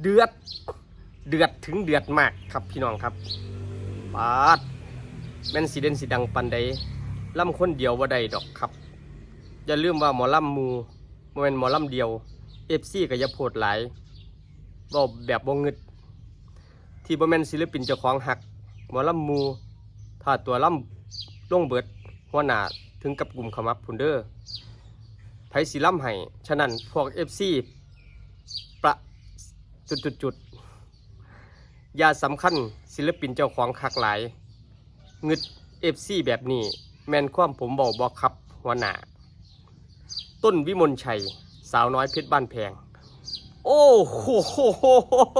เดือด เดือดถึงเดือดมากครับพี่น้องครับปาดแม่นสีเด่นสีดังปันใดล่ำคนเดียวว่าใดดอกครับ อย่าลืมว่าหมอล่ำมูบ่แม่นหมอล่ำเดียวเอฟซีก็อย่าโพดหลายเว้าแบบบ่งึดที่บ่แม่นศิลปินเจ้าของหักหมอล่ำมูถ้าตัวล่ำล่งเบิดหัวหน้าถึงกับกลุ่มขมับพุนเดอร์ไผสิล่ำให้ฉะนั้นพวก FC ประ จุดๆอย่าสำคัญศิลปินเจ้าของคักหลายเงึด FC แบบนี้ แมนความผมบอกบอกครับหัวหน้าต้นวิมลชัย สาวน้อยเพชรบ้านแพง โอ้โหโหโหโห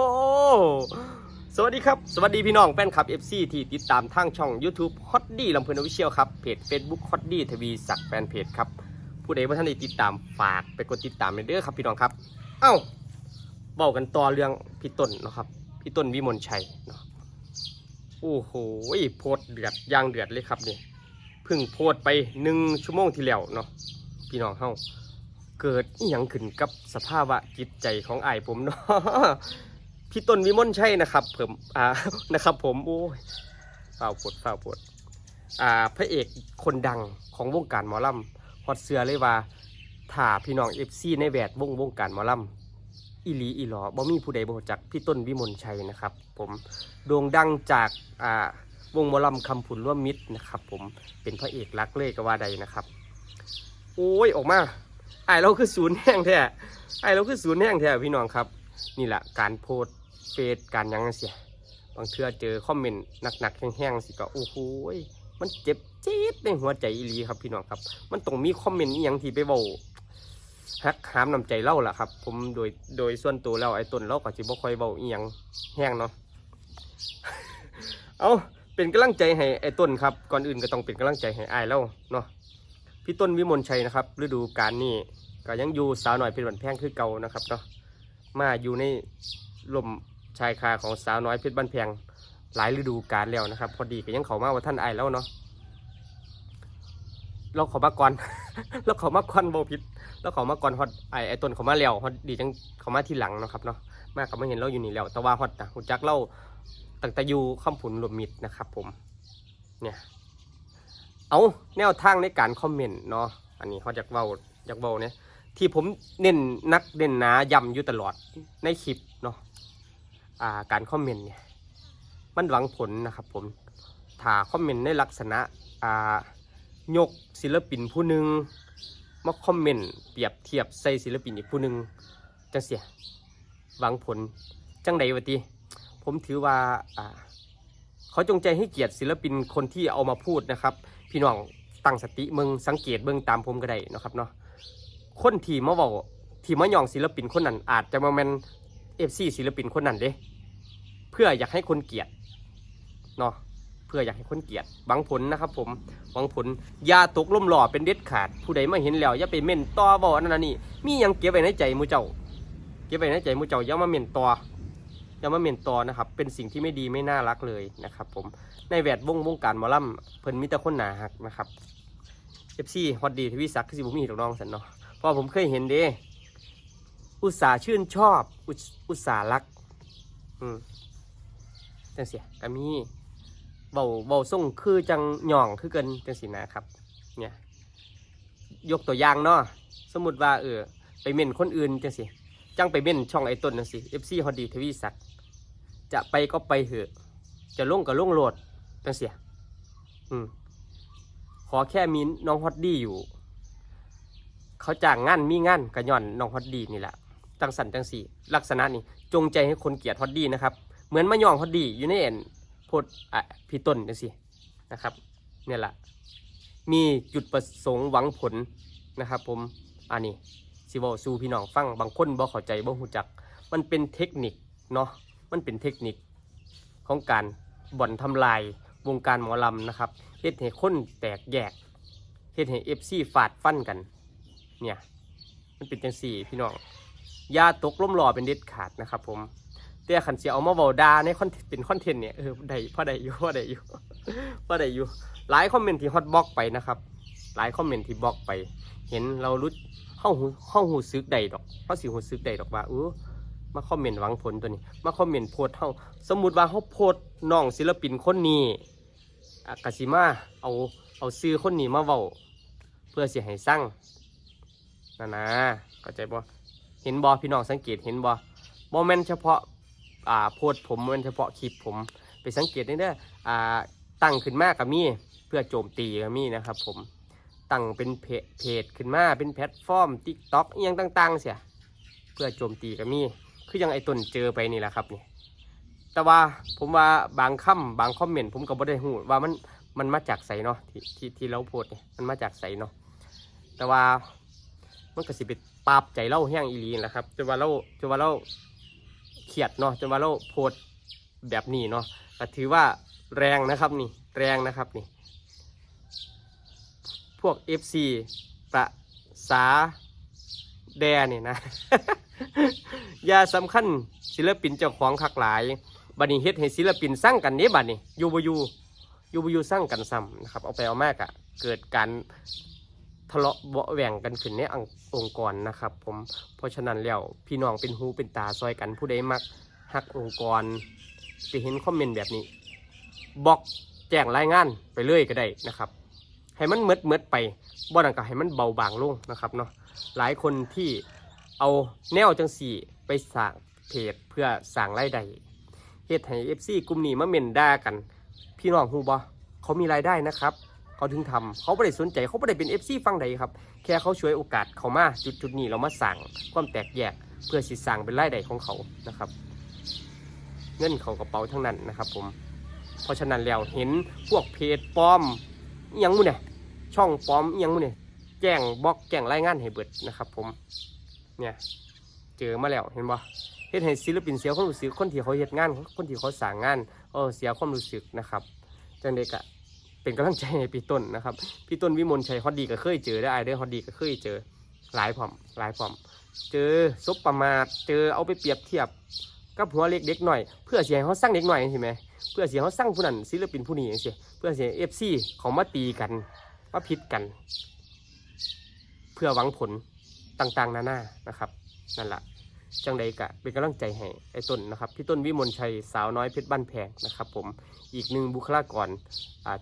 สวัสดีครับ สวัสดีพี่น้องแฟนคลับ FC ที่ติดตามทางช่อง YouTube ฮอตดี้ลำเพลินอวิเชียลครับ เพจ Facebook ฮอตดี้ทวีศักดิ์แฟนเพจครับ ผู้ใดว่าท่านได้ติดตามฝากไปกดติดตามเด้อครับพี่น้องครับ เอ้า เบากันต่อเรื่องพี่ต้นนะครับ พี่ต้นวิมลชัยเนาะโอ้โหโพดเดือดย่างเดือดเลยครับเนี่เพิ่งโพดไปหนึ่งชั่วโมงที่แล้วเนาะพี่น้องเฮาเกิดอหยังขึ้นกับสภาวะจิตใจของไอ้ผมเนาะพี่ต้นวิมลชัยนะครับผมอ่านะครับ ผมโอ้ยฝ้าปวดฝ้าปวดอ่าพระเอกคนดังของวงการหมอลำฮอดเสือเลยว่าถ้าพี่น้องเอฟซีในแวดวงวงการหมอลำ อีหลีอีหลอบ่มีผู้ใดบ่รู้จักพี่ต้นวิมลชัยนะครับ ผมโด่งดังจากอ่าวงมอลำคำผุนร่วมมิตรนะครับ ผมเป็นพระเอกรักเลยก็ว่าใดนะครับ โอ้ยออกมาไอเราคือศูนย์แห้งแท้ไอเราคือศูนย์แห้งแท้พี่น้องครับ นี่แหละการโพสเฟซการยังเสียบางเทื่อเจอคอมเมนต์หนักๆแห้งๆสิก็โอ้โหมันเจ็บจี๊ดในหัวใจอีลีครับพี่น้องครับ มันต้องมีคอมเมนต์อหยังที่ไปเบา ฮักหามน้ำใจเล่าล่ะครับ ผมโดยโดยส่วนตัวแล้วไอ้ต้นเราก็สิบ่ค่อยเบาเอียงแห้งเนาะเอาเป็นกำลังใจให้ไอ้ต้นครับก่อนอื่นก็ต้องเป็นกำลังใจให้อ้ายเล่าเนาะพี่ต้นวิมลชัยนะครับ ฤดูกาลนี้ก็ยังอยู่สาวหน่อยเป็นวันแพงคือเก่านะครับเนาะมาอยู่ในลมชายคาของสาวน้อยเพชรบ้านแพงหลายฤดูกาลแล้วนะครับ พอดีก็ยังเขามาว่าท่านไอายแล้วเนาะ เราเขามาก่อน เราเขามาก่อนโบพิษเราเขามาก่อนฮอตไอไอต้นเขามาแล้วฮอตดีจังเขามาทีหลังนะครับเนาะมาก็ไม่เห็นเราอยู่นี่แล้ว แต่ว่าฮอตนะหูจักเราตั้งแต่อยู่คำผุนรวมมิตรนะครับ ผม เนี่ย เอาแนวทางในการคอมเมนต์เนาะอันนี้เขาอยากเบาอยากเบาเนี่ยที่ผมเน้นนักเน้นหนาย้ำอยู่ตลอดในคลิปเนาะอ่าการคอมเมนต์เนี่ยมันหวังผลนะครับ ผมถ้าคอมเมนต์ในลักษณะอ่า ยกศิลปินผู้หนึ่งมาคอมเมนต์เปรียบเทียบใส่ศิลปินอีกผู้หนึ่งจังเสียหวังผลจังใดวะตีผมถือว่าเขาจงใจให้เกียรติศิลปินคนที่เอามาพูดนะครับ พี่น้องตั้งสติมืองสังเกตเบื้องตามผมก็ได้นะครับเนาะคนที่มาบอกที่มาย่องศิลปินคนนั้น อาจจะมาเป็นเอฟซีศิลปินคนนั้นเด้เพื่ออยากให้คนเกลียดเนาะ พื่ออยากให้คนเกลียดหวังผลนะครับ ผมหวังผลยาตกล่มหล่อเป็นเด็ดขาด ผู้ใดมาเห็นแล้วอย่าไปเม่นต่อบ่อันนั้นนนี่มียังเก็บไว้ในใจมูเจ้า เก็บไว้ในใจมูเจ้าอย่ามาเม่นต่ออย่ามาเม่นต่อนะครับ เป็นสิ่งที่ไม่ดีไม่น่ารักเลยนะครับ ผมในแวดวงวงการหมอลำเพิ่นมีแต่คนหนาหักนะครับเอฟซีฮอตดีทวีศักดิ์คือสิบุมีดอกน้องสันเนาะเพราะผมเคยเห็นเด้ อุตสาห์ชื่นชอบ อุตสาห์รัก อืมจังเสียก็มี เบาเบาส่งคือจังหย่องคือเกินจังสีนะครับเนี่ยยกตัวอย่างเนาะสมมติว่าเออไปเม่นคนอื่นจังสิจังไปเม่นช่องไอ้ต้นจังสิเอฟซีฮอตดีทวีศักจะไปก็ไปเถอะ จะลงก็ลงโหลดจังเสียอืมขอแค่มีน้องฮอตดี้อยู่ เขาจ้างงานมีงานกระย่อนน้องฮอตดี้นี่แหละจังสันจังสีลักษณะนี้จงใจให้คนเกลียดฮอตดี้นะครับ เหมือนมาย่องฮอตดี้อยู่ในเอ็น พดอะพี่ต้นจังสินะครับเนี่ยแหละมีจุดประสงค์หวังผลนะครับ ผมอันนี้สิบอสูพี่น้องฟังบางคนบ่เข้าใจบ่หูจัก มันเป็นเทคนิคเนาะมันเป็นเทคนิคของการบ่อนทำลายวงการหมอลำนะครับเฮ็ดให้คนแตกแยกเฮ็ดให้เอฟซีฟาดฟันกันเนี่ยมันเป็นจังสี่พี่น้องยาตกล้มหล่อเป็นเด็ดขาดนะครับผม แต่ขันเสียเอามาเบาดาในคอนเป็นคอนเทนต์เนี่ยเออได้พอได้อยู่พอได้อยู่พอได้อยู่ หลายคอมเมนต์ที่ฮอตบล็อกไปนะครับ หลายคอมเมนต์ที่บล็อกไป เห็นเรารู้เข้าหูเข้าหูซึกใดดอกเข้าสิหูซึกใดดอกว่าเออมาคอมเมนต์หวังผลตัวนี้ มาคอมเมนต์โพสต์เฮาสมมุติว่าเฮาโพสน้องศิลปินคนนี้อะกสิมาเอาเอาซื้อคนนี้มาเว้าเพื่อเสิให้สร้างนั่นนะเข้าใจบ่เห็นบ่พี่น้องสังเกตเห็นบ่บ่แม่นเฉพาะ อ่าโพสผมม่นเฉพาะคลิปผมไปสังเกตได้เด้ออ่าตั้งขึ้นมากกับมี่เพื่อโจมตีกับมี่นะครับ ผมตั้งเป็นเพจเพจขึ้นมาเป็นแพลตฟอร์ม TikTok อหยังต่างๆเสียเพื่อโจมตีกับมี่คือยังไอ้ต้นเจอไปนี่แหละครับนี่แต่ว่าผมว่าบางคำบางคอมเมนต์ผมก็บ่ได้หูว่ามันมันมาจากไสเนาะที่ที่ที่เราโพสเนี่ยมันมาจากไสเนาะแต่ว่ามันก็สิไปปราบใจเราแห้งอีลีนแหละครับจนว่าเราจนว่าเรา เครียดเนาะจนว่าเราโพสต์แบบนี้เนาะก็ถือว่าแรงนะครับนี่แรงนะครับนี่ พวก FC ประสาแดเนี่ยนะยาสำคัญศิลปินเจ้าของคักหลายบัดนี้เฮ็ดให้ศิลปินสร้างกันเนี้บัดนี้ยูบยูยูบยูสร้างกันซ้ำนะครับเอาไปเอามากอะเกิดการ ทะเลาะเบาแหว่งกันขึ้นในององค์กรนะครับผมเพราะฉะนั้นแล้วพี่น้องเป็นหูเป็นตาซอยกันผู้ใดมักฮักองค์กรไปเห็นคอมเมนต์แบบนี้บอกแจ้งรายงานไปเรื่อยก็ได้นะครับ ให้มันเมดเมดไปบ่นังก็ให้มันเบาบางลงนะครับเนาะหลายคนที่เอาแนวจังสี่ไปสร้างเพจเพื่อสร้างรายได้เฮ็ดให้ FC กลุ่มนี้มาเมนด่ากัน พี่น้องฮูบ่เขามีรายได้นะครับ เขาถึงทำเขาไม่ได้สนใจเขาไม่ได้เป็น FC ฟังใดครับ แค่เขาช่วยโอกาสเขามาจุดจุดๆนี้เรามาสั่งความแตกแยก เพื่อสิสั่งเป็นรายได้ของเขานะครับ เงินเขากระเป๋าทั้งนั้นนะครับ ผม เพราะฉะนั้นแล้วเห็นพวกเพจปลอมยังมู้เนี่ยช่องปลอมยังมู้เนี่ยแจ้งบล็อกแจ้งรายงานให้เบิดนะครับ ผม เนี่ยเจอมาแล้วเห็นบ่เฮ็ดให้ศิลปินเสียความรู้สึกคนที่เขาเฮ็ดงาน คนที่เขาสร้างงานเออเสียความรู้สึกนะครับจังเด็กอะ เป็นกำลังใจให้พี่ต้นนะครับ พี่ต้นวิมลชัยฮอดดีก็เคยเจอได้ไอเด้อฮอดดีก็เคยเจอหลายพร้อมหลายพร้อม เจอซบประมาทเจอเอาไปเปรียบเทียบกับหัวเล็กเด็กหน่อย เพื่อเสียให้เขาสร้างเด็กหน่อยใช่ไหมเพื่อเสียเขาสร้างผู้นั้นศิลปินผู้นี้อย่เสียเพื่อเสียเอฟซีเขามาตีกันมาพิดกัน เพื่อหวังผลต่างๆ นานานะครับ นั่นแหละ จังใดกะเป็นกำลังใจให้ไอ้ต้นนะครับพี่ต้นวิมลชัยสาวน้อยเพชรบ้านแพงนะครับ ผมอีกหนึ่งบุคลากร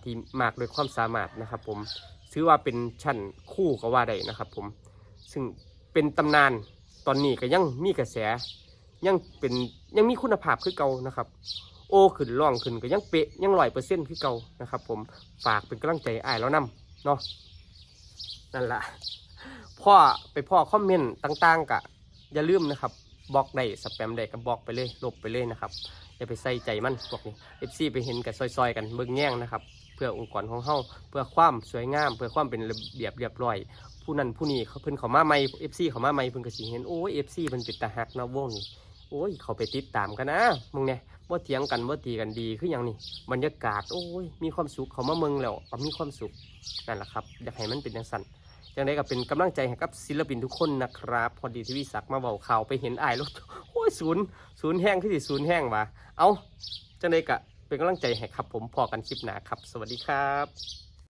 ที่มากด้วยความสามารถนะครับ ผมถือว่าเป็นชั้นคู่ก็ว่าได้นะครับ ผมซึ่งเป็นตำนานตอนนี้ก็ยังมีกระแสยังเป็นยังมีคุณภาพคือเก่านะครับ โอ้ขึ้นร่องขึ้นก็ยังเป๊ะยังร้อยเปอร์เซ็นต์คือเก่านะครับ ผมฝากเป็นกำลังใจอ้ายแล้วนํเนาะนั่นละพ่อไปพ่อคอมเมนต์ต่างๆกะ อย่าลืมนะครับบล็อกได้สแปมได้ก็บล็อกไปเลยลบไปเลยนะครับอย่าไปใส่ใจมันพวกนี้เอฟซีไปเห็นกันซอยๆ กันเบิ่งแย่งนะครับ เพื่อองค์กรของเฮาเพื่อความสวยงาม เพื่อความเป็นระเบียบเรียบร้อย ผู้นั้นผู้นี้เขาเพิ่นเขามาใหม่เอฟซีเขามาใหม่เพิ่นก็สิเห็นโอ้ยเอฟซีเพิ่นเป็นตาฮักนะวงนี้โอ้ยเขาไปติดตามกันนะมึงเนี่ยว่าเถียงกันว่าตีกันดีคืออย่างนี้บรรยากาศโอ้ยมีความสุขเขามาเมืองแล้วมีความสุขนั่นแหละครับอยากให้มันเป็นอย่างสั้น จังไดก็เป็นกำลังใจให้กับศิลปินทุกคนนะครับ พอดีที่วิศักมาเบาข่าวไปเห็นอ้ายรถโอ้ยศูนย์ศูนย์แห้งที่สิศูนย์แห้งวะเอาจังไดก็เป็นกำลังใจให้ครับผมพอกันคลิปหนาครับ สวัสดีครับ